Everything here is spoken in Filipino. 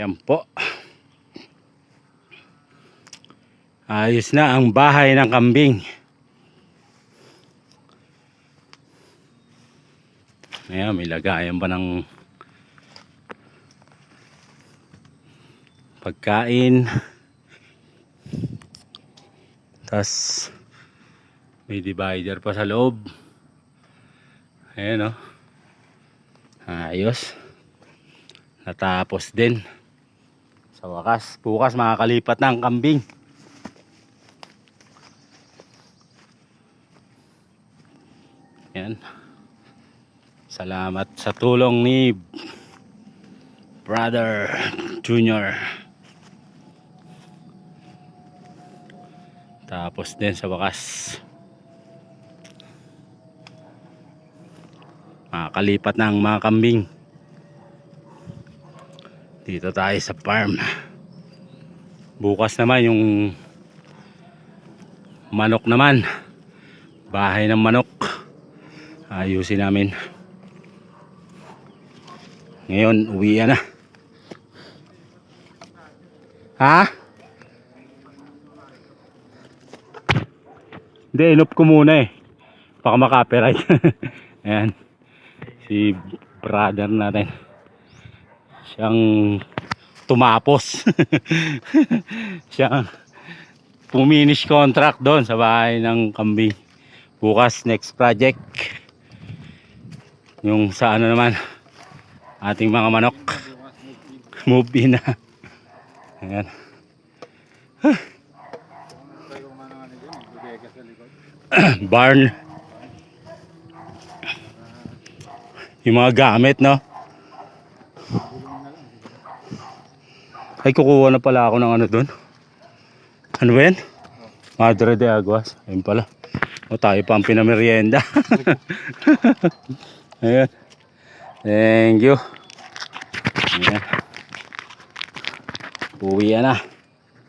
Ayan po. Ayos na ang bahay ng kambing. Ayan, may lagayan pa ng pagkain. Tapos may divider pa sa loob. Ayan o. Ayos. Natapos din. Sa wakas, bukas makakalipat na ang kambing. Yan. Salamat sa tulong ni Brother Junior. Tapos din sa wakas. Makakalipat na ang mga kambing. Dito tayo sa farm. Bukas naman yung manok naman. Bahay ng manok. Ayusin namin. Ngayon, uwi na. Ha? Hindi, inop ko muna eh. Baka makapiright. Ayan. Si brother natin. Siyang tumapos. Siyang puminish contract doon sa bahay ng kambing. Bukas next project. Yung sa ano naman ating mga manok. Move in na. Ayan. Barn. Yung mga gamit, no? Ay, kukuha na pala ako ng ano doon. Ano ba yan? Madre de Aguas. Ayun pala. O tayo pa ang pinamerienda. Ayan. Thank you. Ayan. Uwi na.